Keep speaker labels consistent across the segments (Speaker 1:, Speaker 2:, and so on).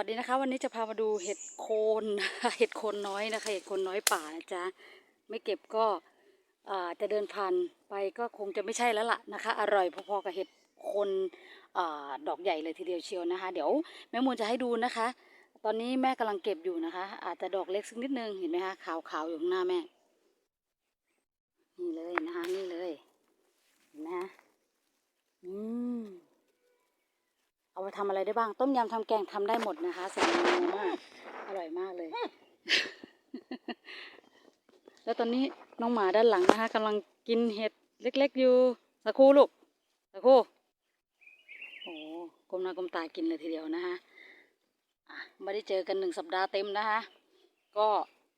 Speaker 1: ัสดีนะคะ วันนี้จะพามาดูเห็ดโคนเห็ดโคนน้อยนะคะ เห็ดโคนน้อยป่านะจ๊ะไม่เก็บก็จะเดินผ่านไปก็คงจะไม่ใช่แล้วล่ะนะคะ อร่อยพอๆกับเห็ดโคนอดอกใหญ่เลยทีเดียวเชียวนะคะ เดี๋ยวแม่มูลจะให้ดูนะคะ ตอนนี้แม่กำลังเก็บอยู่นะคะ อาจจะดอกเล็กสักนิดนึงเห็นไหมคะขาวๆอยู่ข้างหน้าแม่ นี่เลยนะคะนี่เลยเห็นไหมคะอืม เอาไปทำอะไรได้บ้าง ต้มยำทำแกงทำได้หมดนะคะสวยงามมากอร่อยมากเลย แล้วตอนนี้น้องหมาด้านหลังนะคะกำลังกินเห็ดเล็ก ๆ อยู่สักครู่ลูกสักครู่โอ้ก้มหน้าก้มตากินเลยทีเดียวนะคะอะไม่ได้เจอกันหนึ่งสัปดาห์เต็มนะคะ ก็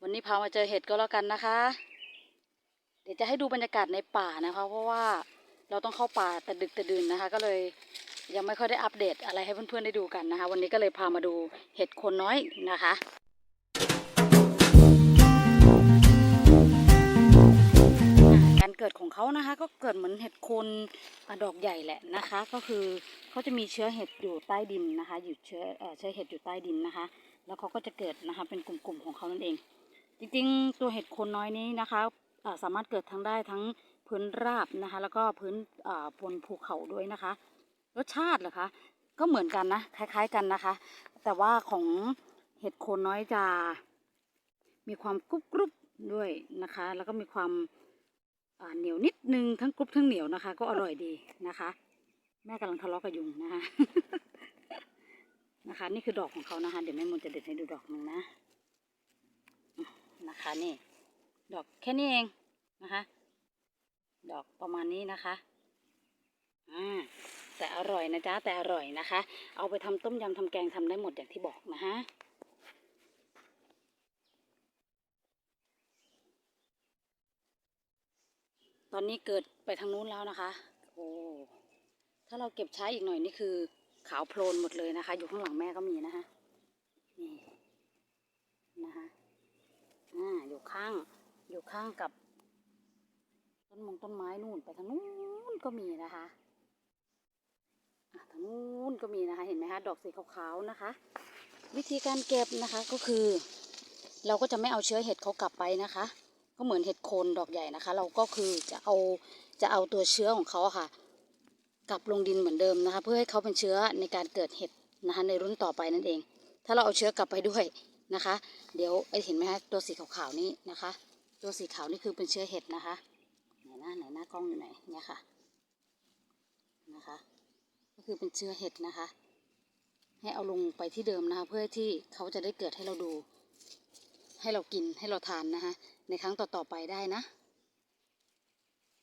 Speaker 1: วันนี้พามาเจอเห็ดก็แล้วกันนะคะ เดี๋ยวจะให้ดูบรรยากาศในป่านะคะ เพราะว่าเราต้องเข้าป่าแต่ดึกแต่ดื่นนะคะ ก็เลย ยังไม่ค่อยได้อัปเดตอะไรให้เพื่อนๆได้ดูกันนะคะ วันนี้ก็เลยพามาดูเห็ดคนน้อยนะคะการเกิดของเขานะคะ ก็เกิดเหมือนเห็ดโคนดอกใหญ่แหละนะคะ ก็คือเขาจะมีเชื้อเห็ดอยู่ใต้ดินนะคะ อยู่เชื้อเอ่อเชื้อเห็ดอยู่ใต้ดินนะคะ แล้วเขาก็จะเกิดนะคะเป็นกลุ่มๆของเขานั่นเอง จริงๆ ตัวเห็ดโคนน้อยนี้นะคะสามารถเกิดทั้งได้ทั้งพื้นราบนะคะ แล้วก็พื้นบนภูเขาด้วยนะคะ รสชาติเหรอคะก็เหมือนกันนะคล้าย ๆกันนะคะ แต่ว่าของเห็ดโคนน้อยจะมีความกรุบกรุบด้วยนะคะ แล้วก็มีความเหนียวนิดนึงทั้งกรุบทั้งเหนียวนะคะ ก็อร่อยดีนะคะ แม่กำลังทะเลาะกับยุงนะคะนะคะ นี่คือดอกของเขานะคะ เดี๋ยวแม่มนต์จะเด็ดให้ดูดอกหนึ่งนะนะคะนี่ ดอกแค่นี้เองนะคะ ดอกประมาณนี้นะคะอ่า แต่อร่อยนะจ๊ะแต่อร่อยนะคะ เอาไปทำต้มยำทำแกงทำได้หมดอย่างที่บอกนะฮะตอนนี้เกิดไปทางนู้นแล้วนะคะ โอ้ถ้าเราเก็บใช้อีกหน่อยนี่คือขาวโพลนหมดเลยนะคะ อยู่ข้างหลังแม่ก็มีนะคะนี่นะคะอ่าอยู่ข้างอยู่ข้างกับต้นมงต้นไม้นู่นไปทางนู้นก็มีนะคะ ทางนู้นก็มีนะคะ เห็นไหมคะ ดอกสีขาวๆนะคะ วิธีการเก็บนะคะก็คือ เราก็จะไม่เอาเชื้อเห็ดเขากลับไปนะคะ ก็เหมือนเห็ดโคนดอกใหญ่นะคะ เราก็คือจะเอาจะเอาตัวเชื้อของเขาค่ะ กลับลงดินเหมือนเดิมนะคะ เพื่อให้เขาเป็นเชื้อในการเกิดเห็ดนะคะ ในรุ่นต่อไปนั่นเอง ถ้าเราเอาเชื้อกลับไปด้วยนะคะ เดี๋ยวไอเห็นไหมคะตัวสีขาวๆนี้นะคะ ตัวสีขาวนี่คือเป็นเชื้อเห็ดนะคะไหนหน้าไหนหน้ากล้องอยู่ไหนเนี่ยค่ะนะคะ ก็คือเป็นเชื้อเห็ดนะคะ ให้เอาลงไปที่เดิมนะคะ เพื่อที่เขาจะได้เกิดให้เราดู ให้เรากินให้เราทานนะคะ ในครั้งต่อๆไปได้นะ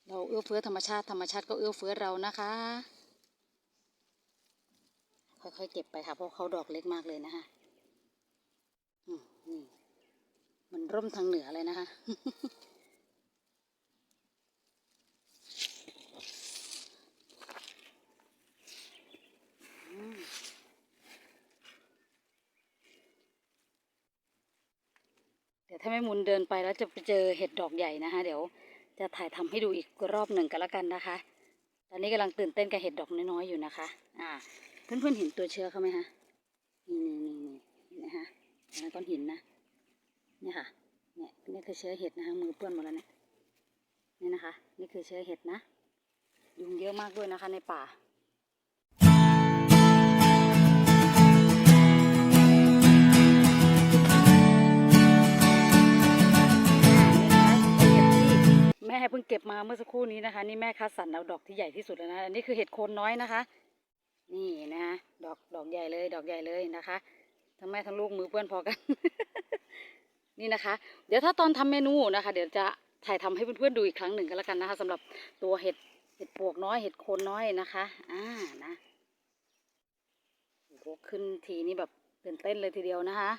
Speaker 1: เราเอื้อเฟื้อธรรมชาติธรรมชาติก็เอื้อเฟื้อเรานะคะ ค่อยๆเก็บไปค่ะเพราะเขาดอกเล็กมากเลยนะคะอืมนี่มันร่มทางเหนือเลยนะคะ เดี๋ยว ถ้าแม่มุนเดินไปแล้วจะไปเจอเห็ดดอกใหญ่นะคะ เดี๋ยวจะถ่ายทำให้ดูอีกรอบหนึ่งกันแล้วกันนะคะ ตอนนี้กำลังตื่นเต้นกับเห็ดดอกน้อยๆอยู่นะคะ อ่า เพื่อนๆเห็นตัวเชื้อเขาไหมคะนี่นี่นี่นี่เห็นไหมคะนไหมก้อนหินนะเนี่ยค่ะเนี่ยนี่คือเชื้อเห็ดนะคะมือเปื้อนหมดแล้วเนี่ยนี่นะคะ นี่คือเชื้อเห็ดนะยุงเยอะมากด้วยนะคะในป่า แม่เพิ่งเก็บมาเมื่อสักครู่นี้นะคะ นี่แม่คัดสรรเอาดอกที่ใหญ่ที่สุดแล้วนะอันนี้คือเห็ดโคนน้อยนะคะ นี่นะคะดอกดอกใหญ่เลย ดอกใหญ่เลยนะคะ ทั้งแม่ทั้งลูกมือเปื้อนพอกัน นี่นะคะ เดี๋ยวถ้าตอนทำเมนูนะคะ เดี๋ยวจะถ่ายทำให้เพื่อนๆดูอีกครั้งหนึ่งกันแล้วกันนะคะสำหรับตัวเห็ดเห็ดปวกน้อยเห็ดโคนน้อยนะคะอ่านะโอ้ขึ้นทีนี่แบบตื่นเต้นเลยทีเดียวนะคะ